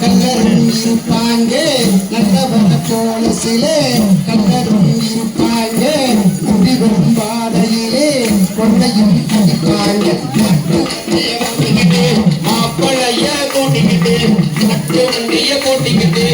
கல்லரும் இருப்பாங்க. நல்லவர கோலசிலே கல்லரும் இருப்பாங்க. குடிவரும் பாதையிலே கொள்ளையும் குடிப்பாங்க மாப்பிளைய கூட்டிக்கிட்டு கூட்டிக்கிட்டு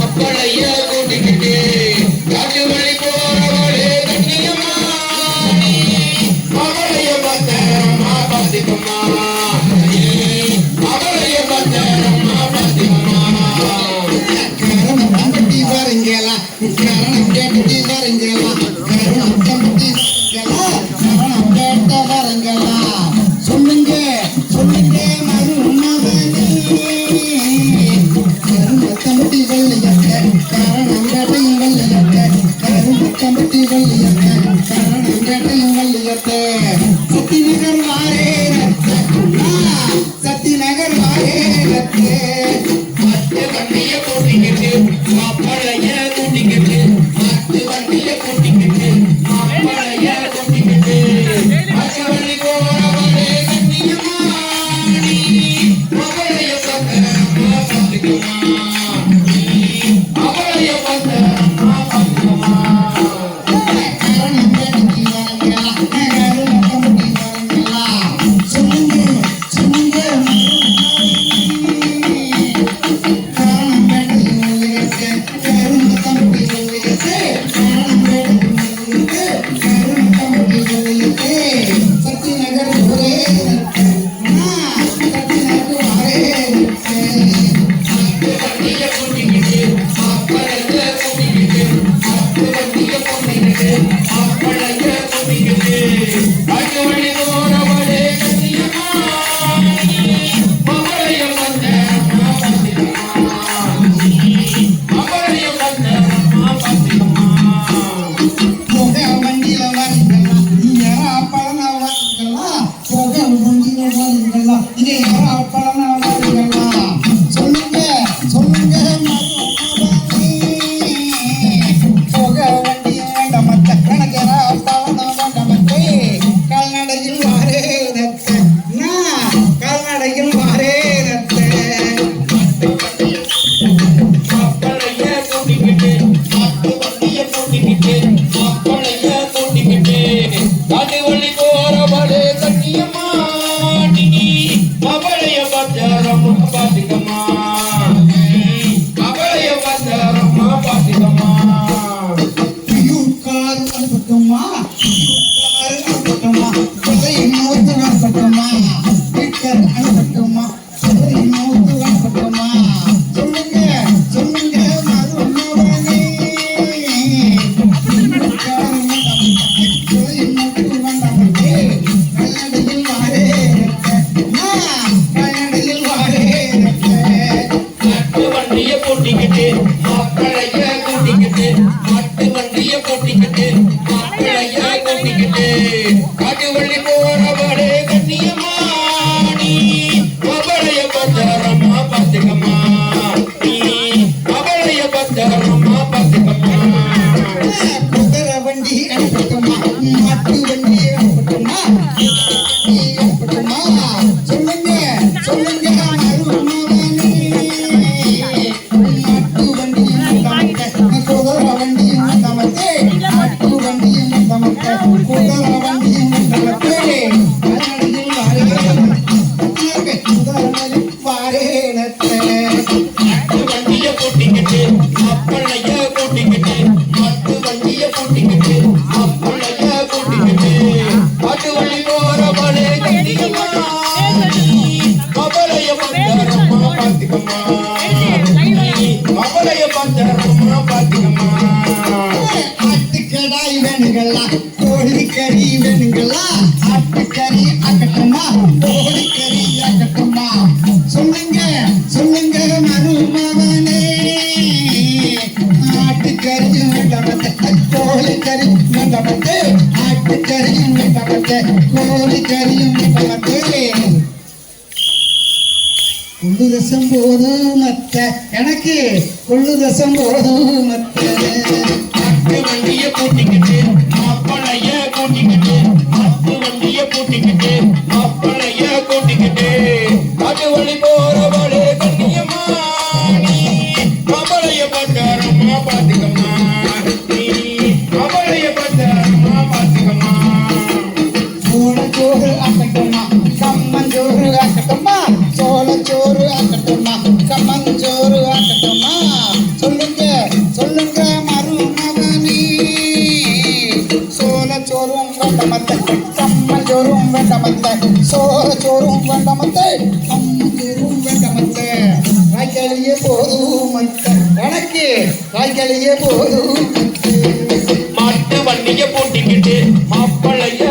அப்பளைய கட்டே பட்டு வண்டிய போட்டுக்கிட்டு பாப்பா Danke. கூட்டிக்கிட்டு மக்களை நிகமத்தே கோழி கறி நிகமத்தே ஆட்டு கறி நிகமத்தே கோழி கறி நிகமத்தே கொள்ளு ரசம் போதும் மத்த எனக்கு கொள்ளு ரசம் போதும் மத்த அக்கு வண்டிய பூட்டிக்கிட்டு மாப்பிளைய சோறு ஆக்கட்டுமா கம்மஞ்சோறு ஆக்கட்டுமா சொல்லுங்க சொல்லுங்க மருமகனே. சோழ சோறும் வேண்டமத்தை கம்மஞ்சோறும் வேண்டமத்தை சோழ சோறும் வேண்டமத்தை கம்மஞ்சோறும் வேண்டமத்தை வாய்க்காலியே போதும் எனக்கு வாய்க்காலியே போதும் மாட்டு வண்டியை போட்டிக்கிட்டு மாப்பிள்ளைய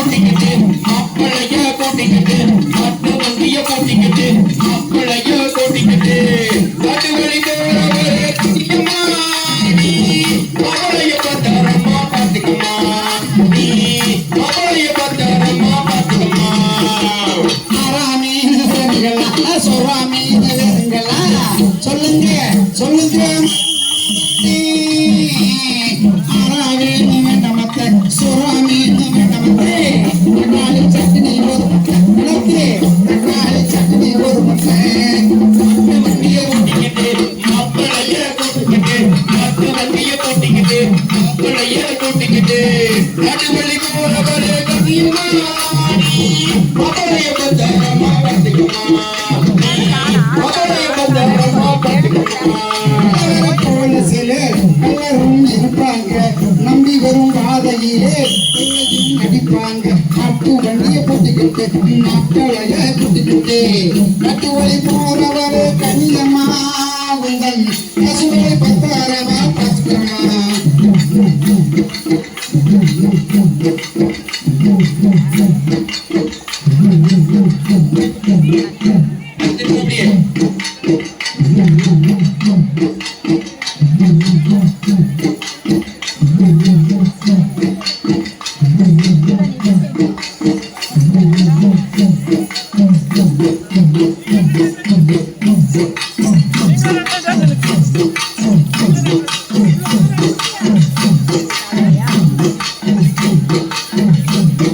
only thing you do. நம்பி வரும் பாதையிலே அடிப்பாங்க. நாட்டு வண்டியை போட்டுக்கிட்டு நாட்களைய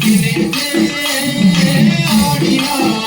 Give me the yeah.